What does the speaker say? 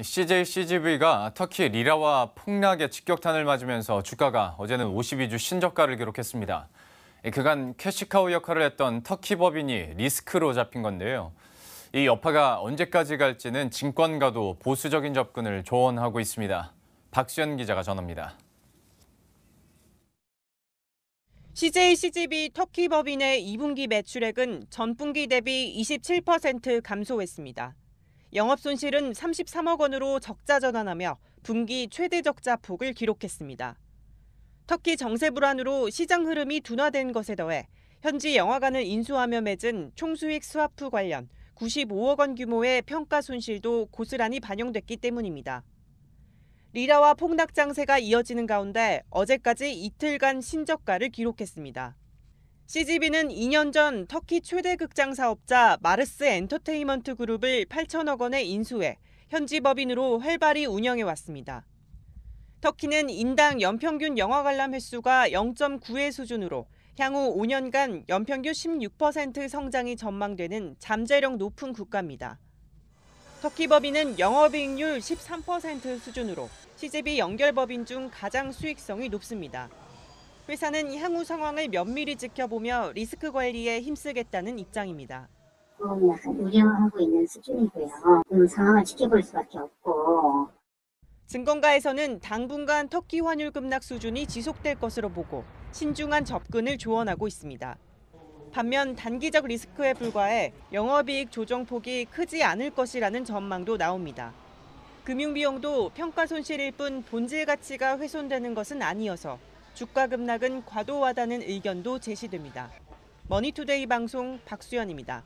CJ CGV가 터키 리라와 폭락의 직격탄을 맞으면서 주가가 어제는 52주 신저가를 기록했습니다. 그간 캐시카우 역할을 했던 터키 법인이 리스크로 잡힌 건데요. 이 여파가 언제까지 갈지는 증권가도 보수적인 접근을 조언하고 있습니다. 박수현 기자가 전합니다. CJ CGV 터키 법인의 2분기 매출액은 전분기 대비 27% 감소했습니다. 영업 손실은 33억 원으로 적자 전환하며 분기 최대 적자 폭을 기록했습니다. 터키 정세 불안으로 시장 흐름이 둔화된 것에 더해 현지 영화관을 인수하며 맺은 총수익 스와프 관련 95억 원 규모의 평가 손실도 고스란히 반영됐기 때문입니다. 리라와 폭락 장세가 이어지는 가운데 어제까지 이틀간 신저가를 기록했습니다. CGV는 2년 전 터키 최대 극장 사업자 마르스 엔터테인먼트 그룹을 8천억 원에 인수해 현지 법인으로 활발히 운영해 왔습니다. 터키는 인당 연평균 영화 관람 횟수가 0.9의 수준으로 향후 5년간 연평균 16% 성장이 전망되는 잠재력 높은 국가입니다. 터키 법인은 영업이익률 13% 수준으로 CGV 연결 법인 중 가장 수익성이 높습니다. 회사는 향후 상황을 면밀히 지켜보며 리스크 관리에 힘쓰겠다는 입장입니다. 약간 우려하고 있는 수준이고요. 좀 상황을 지켜볼 수밖에 없고 증권가에서는 당분간 터키 환율 급락 수준이 지속될 것으로 보고 신중한 접근을 조언하고 있습니다. 반면 단기적 리스크에 불과해 영업이익 조정 폭이 크지 않을 것이라는 전망도 나옵니다. 금융비용도 평가 손실일 뿐 본질 가치가 훼손되는 것은 아니어서 주가 급락은 과도하다는 의견도 제시됩니다. 머니투데이 방송 박수연입니다.